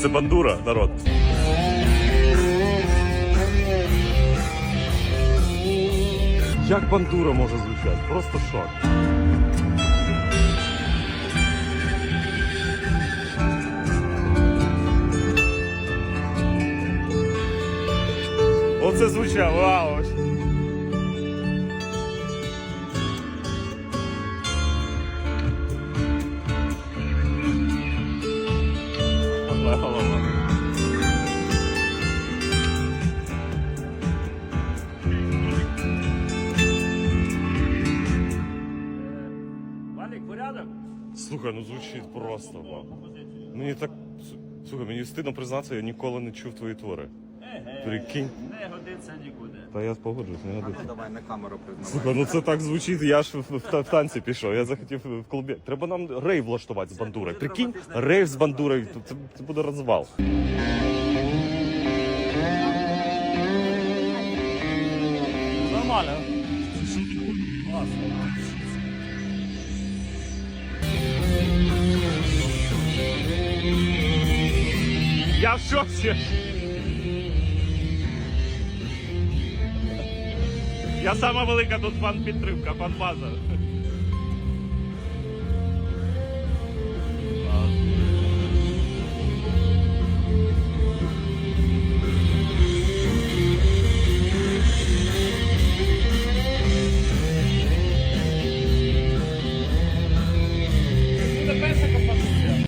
Це бандура, народ. Як бандура може звучати? Просто шок. Оце звучало, вау! Одна голова. Валік, порядок? Слухай, ну звучить просто. Мені так. Слухай, мені стидно признатися, я ніколи не чув твої твори. Прикинь. Не годиться нікуди. Та я погоджуюсь, не годиться. Давай на камеру признавай. Ну це так звучить, я ж в, в, в танці пішов. Я захотів в клубі. Треба нам рейв влаштувати з бандурою. Прикинь, рейв з бандурою, це, це буде розвал. Нормально. Я в шоці. Я сама велика тут фан підтримка, фан база.